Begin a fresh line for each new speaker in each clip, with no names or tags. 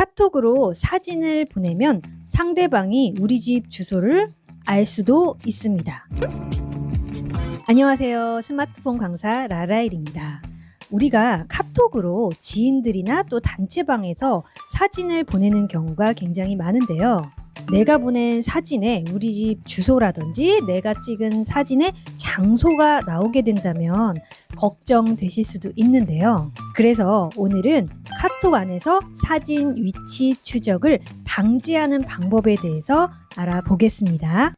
카톡으로 사진을 보내면 상대방이 우리 집 주소를 알 수도 있습니다. 안녕하세요. 스마트폰 강사 라라일입니다. 우리가 카톡으로 지인들이나 또 단체방에서 사진을 보내는 경우가 굉장히 많은데요. 내가 보낸 사진에 우리 집 주소라든지 내가 찍은 사진의 장소가 나오게 된다면 걱정되실 수도 있는데요. 그래서 오늘은 카톡 안에서 사진 위치 추적을 방지하는 방법에 대해서 알아보겠습니다.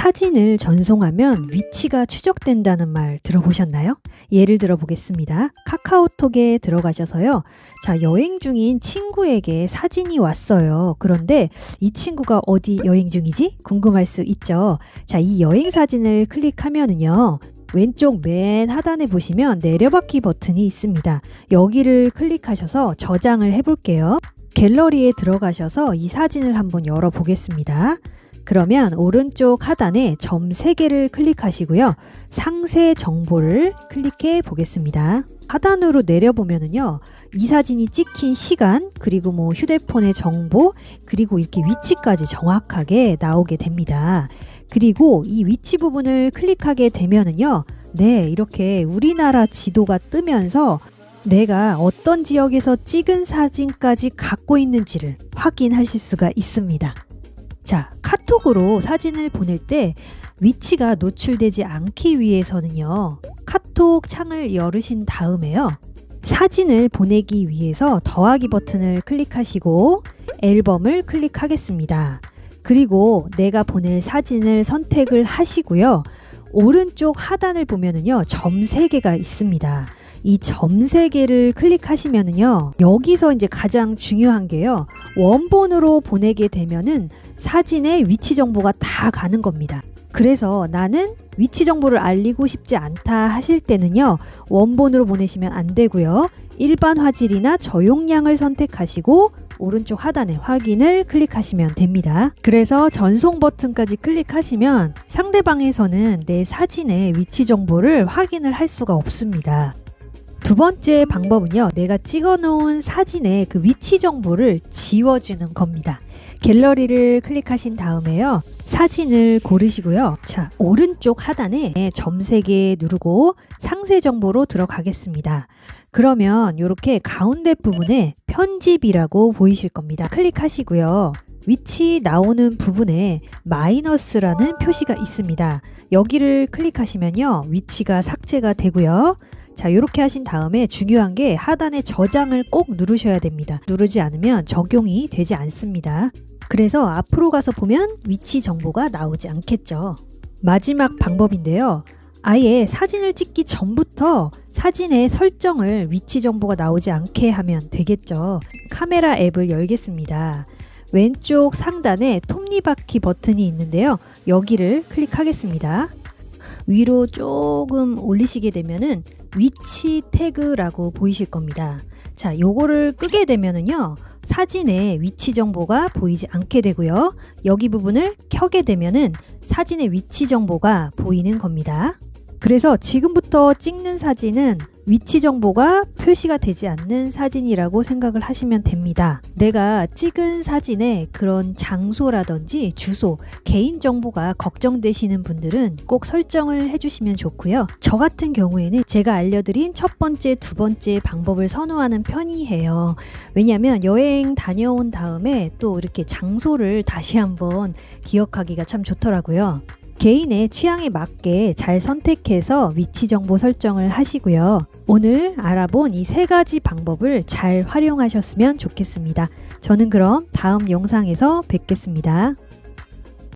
사진을 전송하면 위치가 추적된다는 말 들어보셨나요? 예를 들어 보겠습니다. 카카오톡에 들어가셔서요. 자, 여행 중인 친구에게 사진이 왔어요. 그런데 이 친구가 어디 여행 중이지? 궁금할 수 있죠. 자, 이 여행 사진을 클릭하면은요. 왼쪽 맨 하단에 보시면 내려받기 버튼이 있습니다. 여기를 클릭하셔서 저장을 해볼게요. 갤러리에 들어가셔서 이 사진을 한번 열어보겠습니다. 그러면 오른쪽 하단에 점 3개를 클릭하시고요. 상세 정보를 클릭해 보겠습니다. 하단으로 내려보면은요. 이 사진이 찍힌 시간, 그리고 뭐 휴대폰의 정보, 그리고 이렇게 위치까지 정확하게 나오게 됩니다. 그리고 이 위치 부분을 클릭하게 되면은요. 네, 이렇게 우리나라 지도가 뜨면서 내가 어떤 지역에서 찍은 사진까지 갖고 있는지를 확인하실 수가 있습니다. 자, 카톡으로 사진을 보낼 때 위치가 노출되지 않기 위해서는요. 카톡 창을 열으신 다음에요. 사진을 보내기 위해서 더하기 버튼을 클릭하시고 앨범을 클릭하겠습니다. 그리고 내가 보낼 사진을 선택을 하시고요. 오른쪽 하단을 보면은요. 점 3개가 있습니다. 이 점 3개를 클릭하시면은요. 여기서 이제 가장 중요한 게요. 원본으로 보내게 되면은 사진의 위치 정보가 다 가는 겁니다. 그래서 나는 위치 정보를 알리고 싶지 않다 하실 때는요. 원본으로 보내시면 안 되고요. 일반 화질이나 저용량을 선택하시고 오른쪽 하단에 확인을 클릭하시면 됩니다. 그래서 전송 버튼까지 클릭하시면 상대방에서는 내 사진의 위치 정보를 확인을 할 수가 없습니다. 두 번째 방법은요. 내가 찍어 놓은 사진의 그 위치 정보를 지워주는 겁니다. 갤러리를 클릭하신 다음에요. 사진을 고르시고요. 자, 오른쪽 하단에 점 3개 누르고 상세 정보로 들어가겠습니다. 그러면 이렇게 가운데 부분에 편집이라고 보이실 겁니다. 클릭하시고요. 위치 나오는 부분에 마이너스라는 표시가 있습니다. 여기를 클릭하시면요. 위치가 삭제가 되고요. 자, 이렇게 하신 다음에 중요한 게 하단에 저장을 꼭 누르셔야 됩니다. 누르지 않으면 적용이 되지 않습니다. 그래서 앞으로 가서 보면 위치 정보가 나오지 않겠죠. 마지막 방법인데요. 아예 사진을 찍기 전부터 사진의 설정을 위치 정보가 나오지 않게 하면 되겠죠. 카메라 앱을 열겠습니다. 왼쪽 상단에 톱니바퀴 버튼이 있는데요. 여기를 클릭하겠습니다. 위로 조금 올리시게 되면은 위치 태그라고 보이실 겁니다. 자, 요거를 끄게 되면은요. 사진의 위치 정보가 보이지 않게 되고요. 여기 부분을 켜게 되면은 사진의 위치 정보가 보이는 겁니다. 그래서 지금부터 찍는 사진은 위치 정보가 표시가 되지 않는 사진이라고 생각을 하시면 됩니다. 내가 찍은 사진에 그런 장소라든지 주소, 개인 정보가 걱정되시는 분들은 꼭 설정을 해주시면 좋고요. 저 같은 경우에는 제가 알려드린 첫 번째, 두 번째 방법을 선호하는 편이에요. 왜냐하면 여행 다녀온 다음에 또 이렇게 장소를 다시 한번 기억하기가 참 좋더라고요. 개인의 취향에 맞게 잘 선택해서 위치 정보 설정을 하시고요. 오늘 알아본 이 세 가지 방법을 잘 활용하셨으면 좋겠습니다. 저는 그럼 다음 영상에서 뵙겠습니다.